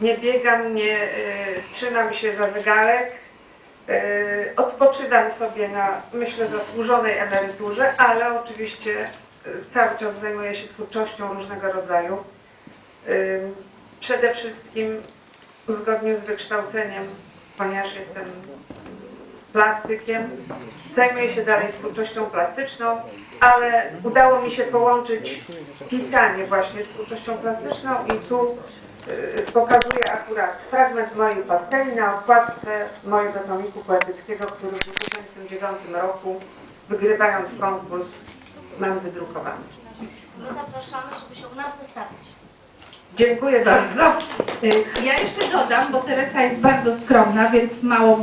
nie biegam, nie y, trzymam się za zegarek. Y, odpoczywam sobie na, myślę, zasłużonej emeryturze, ale oczywiście y, cały czas zajmuję się twórczością różnego rodzaju. Przede wszystkim zgodnie z wykształceniem, ponieważ jestem plastykiem, zajmuję się dalej twórczością plastyczną, ale udało mi się połączyć pisanie właśnie z twórczością plastyczną i tu y, pokazuję akurat fragment mojej pasteli na okładce mojego tomiku poetyckiego, który w 2009 roku wygrywając konkurs mam wydrukowany. My zapraszamy, żeby się u nas wystawić. Dziękuję bardzo. Y, Ja jeszcze dodam, bo Teresa jest bardzo skromna, więc mało.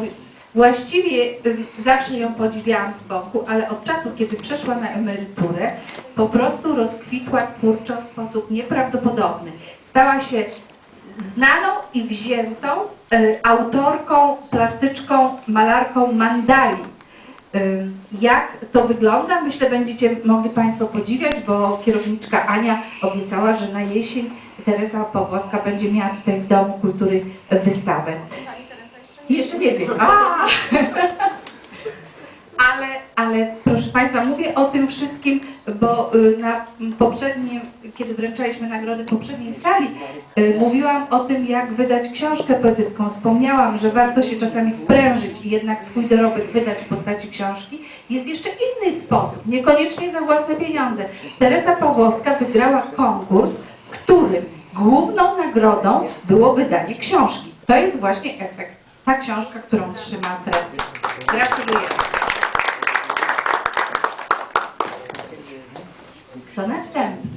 Właściwie zawsze ją podziwiałam z boku, ale od czasu, kiedy przeszła na emeryturę, po prostu rozkwitła twórczo w sposób nieprawdopodobny. Stała się znaną i wziętą y, autorką, plastyczką, malarką mandali. Y, Jak to wygląda? Myślę, będziecie mogli Państwo podziwiać, bo kierowniczka Ania obiecała, że na jesień Teresa Pawłowska będzie miała tutaj w Domu Kultury wystawę. Pani Teresa jeszcze nie Jeszcze nie wiem. Ale, ale proszę Państwa, mówię o tym wszystkim, bo y, na poprzednim, kiedy wręczaliśmy nagrody poprzedniej sali, y, mówiłam o tym, jak wydać książkę poetycką. Wspomniałam, że warto się czasami sprężyć i jednak swój dorobek wydać w postaci książki. Jest jeszcze inny sposób, niekoniecznie za własne pieniądze. Teresa Pawłowska wygrała konkurs, w którym główną nagrodą było wydanie książki. To jest właśnie efekt. Ta książka, którą trzymam w ręce. Gratuluję. To następny.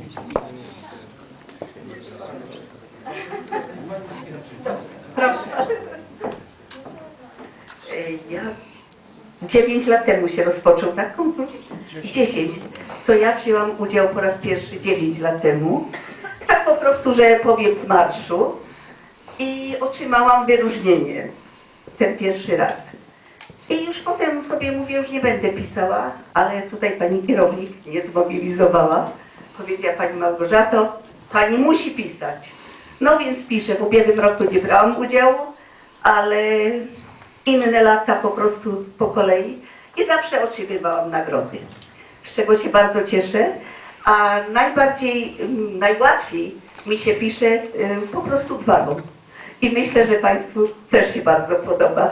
Proszę. E, Ja 9 lat temu się rozpoczął tak konkurs? 10. To ja wzięłam udział po raz pierwszy 9 lat temu. Tak po prostu, że powiem z marszu i otrzymałam wyróżnienie ten pierwszy raz. I już potem sobie mówię, już nie będę pisała, ale tutaj pani kierownik mnie zmobilizowała. Powiedziała pani Małgorzato, pani musi pisać. No więc piszę. W ubiegłym roku nie brałam udziału, ale inne lata po prostu po kolei i zawsze otrzymywałam nagrody, z czego się bardzo cieszę. A najbardziej, mm, najłatwiej mi się pisze y, po prostu gwagą. I myślę, że Państwu też się bardzo podoba.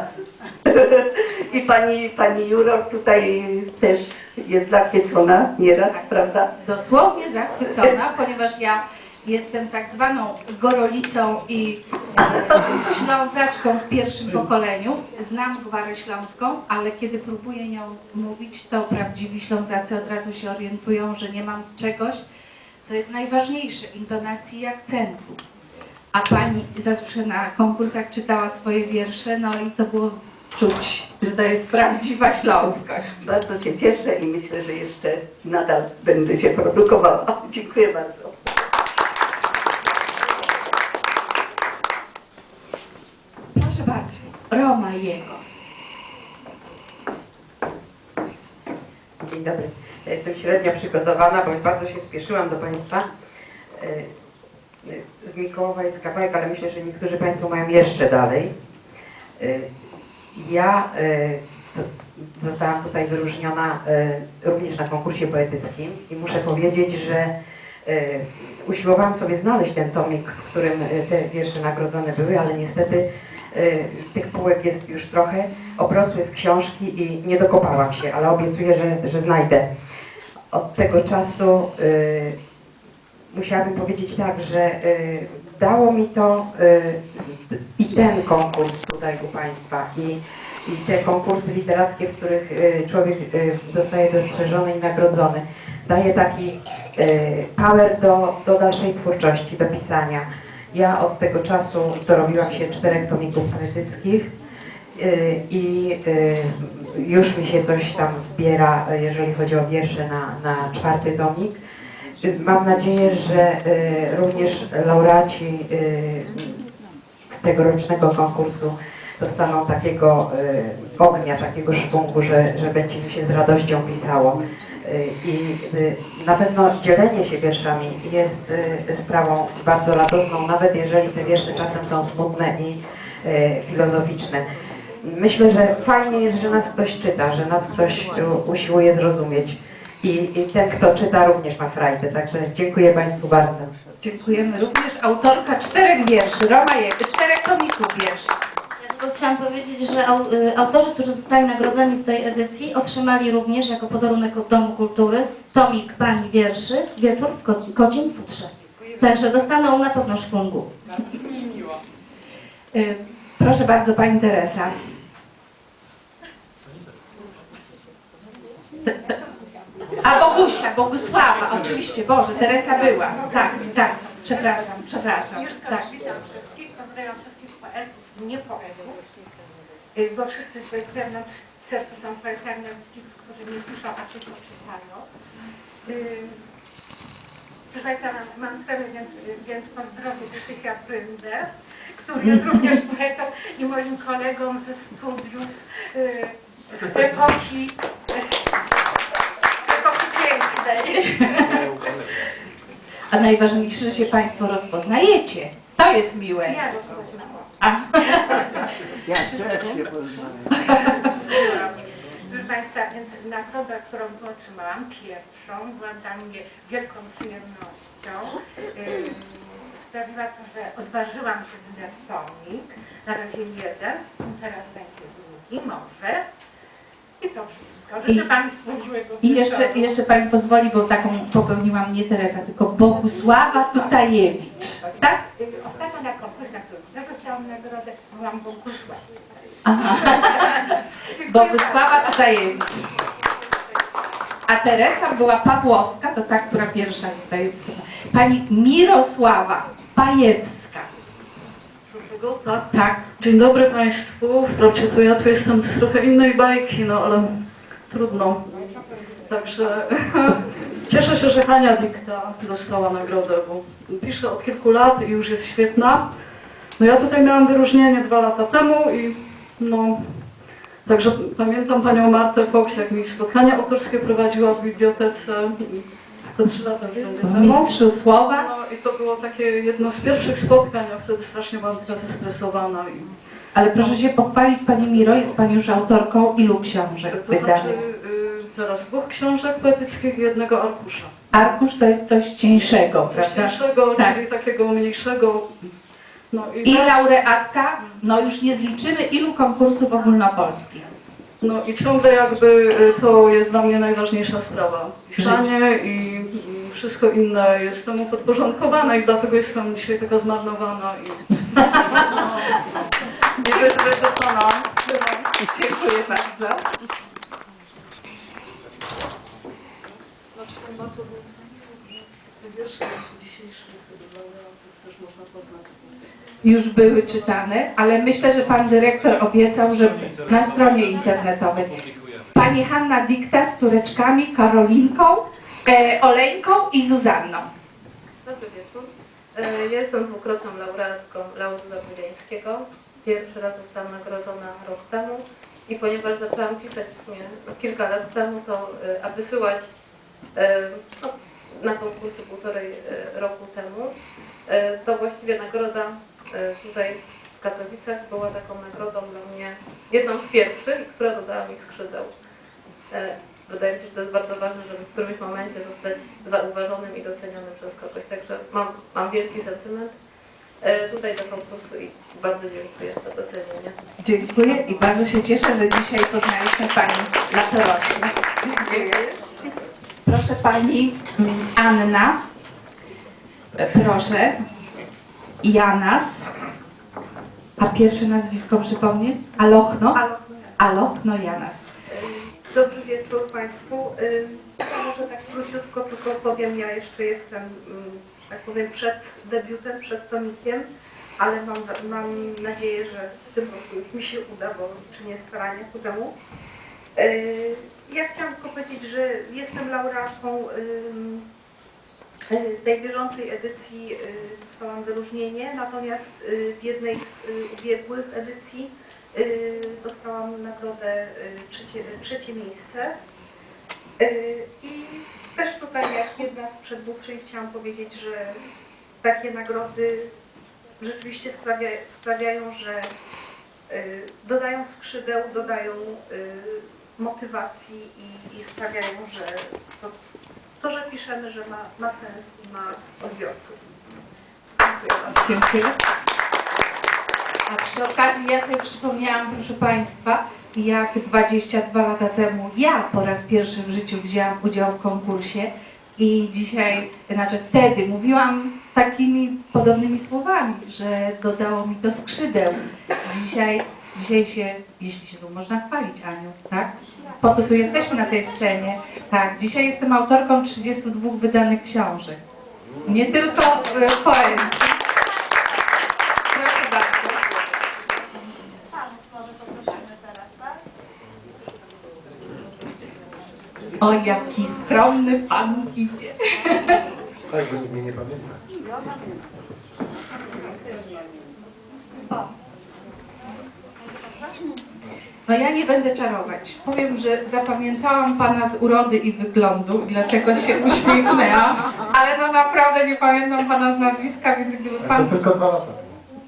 I pani, pani juror tutaj też jest zachwycona nieraz, prawda? Dosłownie zachwycona, ponieważ ja jestem tak zwaną gorolicą i e, ślązaczką w pierwszym pokoleniu. Znam gwarę śląską, ale kiedy próbuję nią mówić, to prawdziwi ślązacy od razu się orientują, że nie mam czegoś, co jest najważniejsze, intonacji i akcentu. A pani zawsze na konkursach czytała swoje wiersze, no i to było czuć, że to jest prawdziwa śląskość. Bardzo się cieszę i myślę, że jeszcze nadal będę się produkowała. Dziękuję bardzo. Proszę bardzo, Roma jego. Dzień dobry. Ja jestem średnio przygotowana, bo bardzo się spieszyłam do Państwa y, z Mikołowa i z Kapałek, ale myślę, że niektórzy Państwo mają jeszcze dalej. Y, Ja to- zostałam tutaj wyróżniona również na konkursie poetyckim i muszę powiedzieć, że usiłowałam sobie znaleźć ten tomik, w którym te wiersze nagrodzone były, ale niestety tych półek jest już trochę, obrosły w książki i nie dokopałam się, ale obiecuję, że, że znajdę. Od tego czasu y, musiałabym powiedzieć tak, że y, dało mi to y, i ten konkurs tutaj u Państwa i, i te konkursy literackie, w których y, człowiek y, zostaje dostrzeżony i nagrodzony. Daje taki y, power do, do dalszej twórczości, do pisania. Ja od tego czasu dorobiłam się czterech tomików poetyckich y, i y, już mi się coś tam zbiera, jeżeli chodzi o wiersze na, na czwarty tomik. Mam nadzieję, że y, również laureaci tegorocznego konkursu dostaną takiego ognia, takiego szwungu, że, że będzie mi się z radością pisało. I y, na pewno dzielenie się wierszami jest y, sprawą bardzo radosną, nawet jeżeli te wiersze czasem są smutne i y, filozoficzne. Myślę, że fajnie jest, że nas ktoś czyta, że nas ktoś usiłuje zrozumieć. I, I ten, kto czyta, również ma frajdę. Także dziękuję Państwu bardzo. Dziękujemy również. Autorka czterech wierszy, Roma Je- czterech tomików wierszy. Tylko chciałam powiedzieć, że y, autorzy, którzy zostali nagrodzeni w tej edycji, otrzymali również jako podarunek od Domu Kultury tomik Pani Wierszy Wieczór w Ko- Kocim Futrze. Także dostaną na pewno szpungu. Y, Proszę bardzo, Pani Teresa. A Bogusia, Bogusława, oczywiście, Boże, Teresa była. Tak, tak, przepraszam, przepraszam. Tak. Witam wszystkich, pozdrawiam wszystkich nie poetów, y, bo wszyscy tutaj wewnątrz sercu są poetami, ci, którzy nie piszą, a tylko czytają. Y, Państwa, mam, premię, więc, więc pozdrowię Krzysia Bryndę, który jest również poetą i moim kolegą ze studiów y, z epoki, epoki pięknej. A najważniejsze, że się Państwo rozpoznajecie. To jest miłe. Ja rozpoznałam. Ja też się poznaję. Proszę Państwa, więc nagroda, którą otrzymałam, pierwszą, była dla mnie wielką przyjemnością. Sprawiła to, że odważyłam się wydać tomik. Na razie jeden, teraz będzie drugi, może. I to wszystko. Życzę I- Pani wspólnego I jeszcze, jeszcze Pani pozwoli, bo taką popełniłam nie Teresa, tylko Bogusława Tutajewicz. Tak? Ostatnio na konkursie, na którym też dostałam nagrodę, byłam Bogusława. Aha. Bogusława Tutajewicz. A Teresa była Pawłowska, to ta, która pierwsza tutaj. Pani Mirosława Pajewska. Tak. Tak. Dzień dobry Państwu. Wprawdzie to ja tu jestem z trochę innej bajki, no ale trudno. Także cieszę się, że Hania Dikta dostała nagrodę, bo pisze od kilku lat i już jest świetna. No ja tutaj miałam wyróżnienie dwa lata temu i no... Także pamiętam Panią Martę Fox, jak mi spotkania autorskie prowadziła w bibliotece. To trzy lata już będzie temu. Mistrzu Słowa. No i to było takie jedno z pierwszych spotkań, a wtedy strasznie byłam taka zestresowana. I, Ale proszę się pochwalić, Pani Miro, jest Pani już autorką ilu książek to znaczy wydanych? y, teraz dwóch książek poetyckich i jednego arkusza. Arkusz to jest coś cieńszego, Coś prawda? cięższego, Tak. czyli takiego mniejszego. No i, I laureatka, no już nie zliczymy ilu konkursów ogólnopolskich. No i ciągle jakby y, to jest dla mnie najważniejsza sprawa. Pisanie i wszystko inne jest temu podporządkowane i dlatego jestem dzisiaj taka zmarnowana i, no, i wyczerpana. Dziękuję bardzo. Znaczy wiersze też można poznać. Już były czytane, ale myślę, że Pan Dyrektor obiecał, że na stronie internetowej. Pani Hanna Dikta z córeczkami Karolinką, e, Oleńką i Zuzanną. Dobry wieczór. E, Jestem dwukrotną laureatką Lauru Zabudziańskiego. Pierwszy raz zostałam nagrodzona rok temu i ponieważ zaczęłam pisać w sumie no, kilka lat temu, to e, a wysyłać e, no, na konkursy półtorej e, roku temu, e, to właściwie nagroda e, tutaj w Katowicach była taką nagrodą dla mnie, jedną z pierwszych, która dodała mi skrzydeł. Wydaje mi się, że to jest bardzo ważne, żeby w którymś momencie zostać zauważonym i docenionym przez kogoś. Także mam, mam wielki sentyment tutaj do konkursu i bardzo dziękuję za docenienie. Dziękuję i bardzo się cieszę, że dzisiaj poznaliśmy Pani latorośnie. Dziękuję. Proszę Pani Anna. Proszę. Janas. A pierwsze nazwisko przypomnę? Alochno? Alochno Janas. Dobry wieczór Państwu. Ja może tak króciutko tylko powiem, ja jeszcze jestem, tak powiem, przed debiutem, przed tomikiem, ale mam, mam nadzieję, że w tym roku już mi się uda, bo czynię starania ku temu. Yy, Ja chciałam tylko powiedzieć, że jestem laureatką yy, tej bieżącej edycji, yy, dostałam wyróżnienie, natomiast yy, w jednej z ubiegłych edycji dostałam nagrodę trzecie, trzecie miejsce. Y, I też tutaj jak jedna z przedmówczyń chciałam powiedzieć, że takie nagrody rzeczywiście sprawia, sprawiają, że y, dodają skrzydeł, dodają y, motywacji i, i sprawiają, że to, to, że piszemy, że ma, ma sens i ma odbiorców. Dziękuję bardzo. Dziękuję. A przy okazji ja sobie przypomniałam, proszę Państwa, jak 22 lata temu ja po raz pierwszy w życiu wzięłam udział w konkursie i dzisiaj, znaczy wtedy mówiłam takimi podobnymi słowami, że dodało mi to skrzydeł. Dzisiaj, dzisiaj się, jeśli się tu można chwalić, Aniu, tak? Po to tu jesteśmy na tej scenie. Tak, dzisiaj jestem autorką 32 wydanych książek. Nie tylko e, poezji. Proszę bardzo. Panów może poprosimy teraz, tak? O, jaki skromny pan idzie. Tak, bo mnie nie pamięta. No ja nie będę czarować. Powiem, że zapamiętałam pana z urody i wyglądu dlatego się uśmiechnęłam, ale no naprawdę nie pamiętam pana z nazwiska, więc gdyby pan... to tylko dwa lata.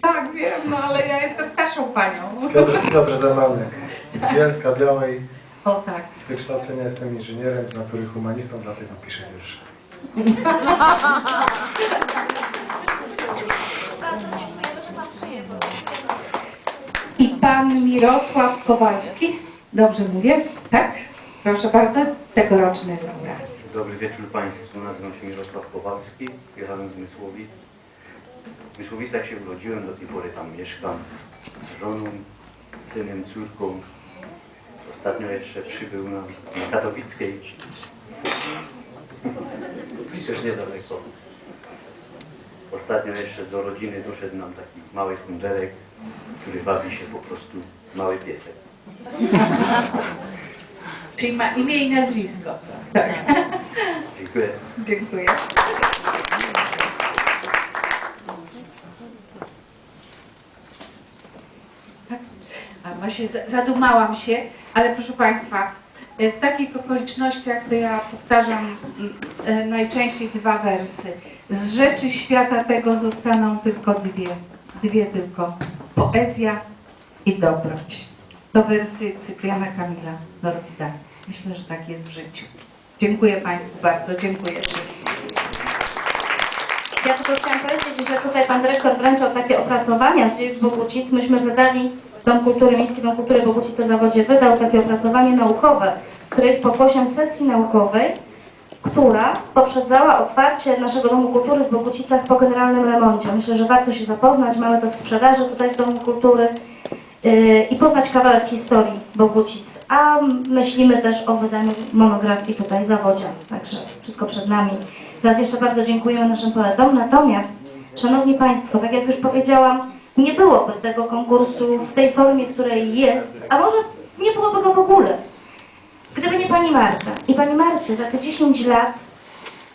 Tak, wiem, no ale ja jestem starszą panią. Piotr, Piotr Zamanek. Z Bielska Białej. O tak. Z wykształcenia jestem inżynierem, z natury humanistą, dlatego piszę wiersze. Bardzo dziękujemy, że Pan przyjechał. I pan Mirosław Kowalski. Dobrze mówię? Tak? Proszę bardzo, tegoroczny laureat. Dobry wieczór Państwu, nazywam się Mirosław Kowalski, przyjechałem z Mysłowic. W Mysłowicach się urodziłem, do tej pory tam mieszkam z żoną, synem, córką. Ostatnio jeszcze przybył na Katowickiej. Też niedaleko. Ostatnio jeszcze do rodziny doszedł nam taki mały kundelek, który bawi się po prostu mały piesek. Czyli ma imię i nazwisko. Tak. Dziękuję. Dziękuję. A właśnie za- zadumałam się, ale proszę Państwa, e, w takich okolicznościach to ja powtarzam mm, e, najczęściej dwa wersy. Z rzeczy świata tego zostaną tylko dwie, dwie tylko. Poezja i dobroć. To wersy Cypriana Kamila Norwida. Myślę, że tak jest w życiu. Dziękuję Państwu bardzo, dziękuję wszystkim. Ja tylko chciałam powiedzieć, że tutaj pan dyrektor wręczał takie opracowania z dziejów Bogucic. Myśmy wydali, Dom Kultury, Miejski Dom Kultury Bogucice Zawodzie wydał takie opracowanie naukowe, które jest pokłosiem sesji naukowej, która poprzedzała otwarcie naszego Domu Kultury w Bogucicach po generalnym remoncie. Myślę, że warto się zapoznać, mamy to w sprzedaży tutaj w Domu Kultury yy, i poznać kawałek historii Bogucic. A myślimy też o wydaniu monografii tutaj w Zawodzie, także wszystko przed nami. Raz jeszcze bardzo dziękujemy naszym poetom. Natomiast, Szanowni Państwo, tak jak już powiedziałam, nie byłoby tego konkursu w tej formie, w której jest, a może nie byłoby go w ogóle. Gdyby nie Pani Marta. I Pani Marcie za te 10 lat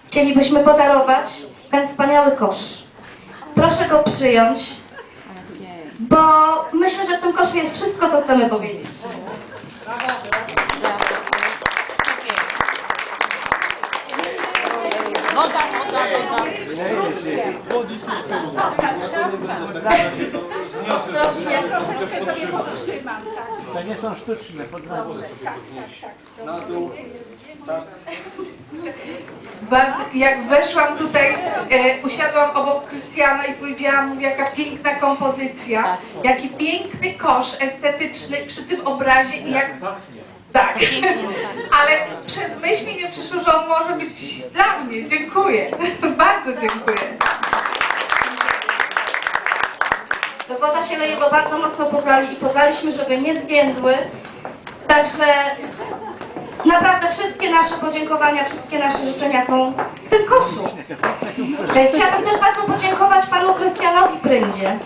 chcielibyśmy podarować ten wspaniały kosz. Proszę go przyjąć, bo myślę, że w tym koszu jest wszystko, co chcemy powiedzieć. Ostrożnie. Troszeczkę sobie podtrzymam, tak. To nie są sztuczne, pod nogi. Bardzo, jak weszłam tutaj, e, usiadłam obok Krystiana i powiedziałam mu, jaka piękna kompozycja, jaki piękny kosz estetyczny przy tym obrazie i jak... Tak, ale przez myśl mi nie przyszło, że on może być dla mnie. Dziękuję, bardzo dziękuję. Woda się leje, bo bardzo mocno podlali i podlaliśmy, żeby nie zwiędły. Także naprawdę wszystkie nasze podziękowania, wszystkie nasze życzenia są w tym koszu. E, Chciałabym też bardzo podziękować panu Krystianowi Pryndzie,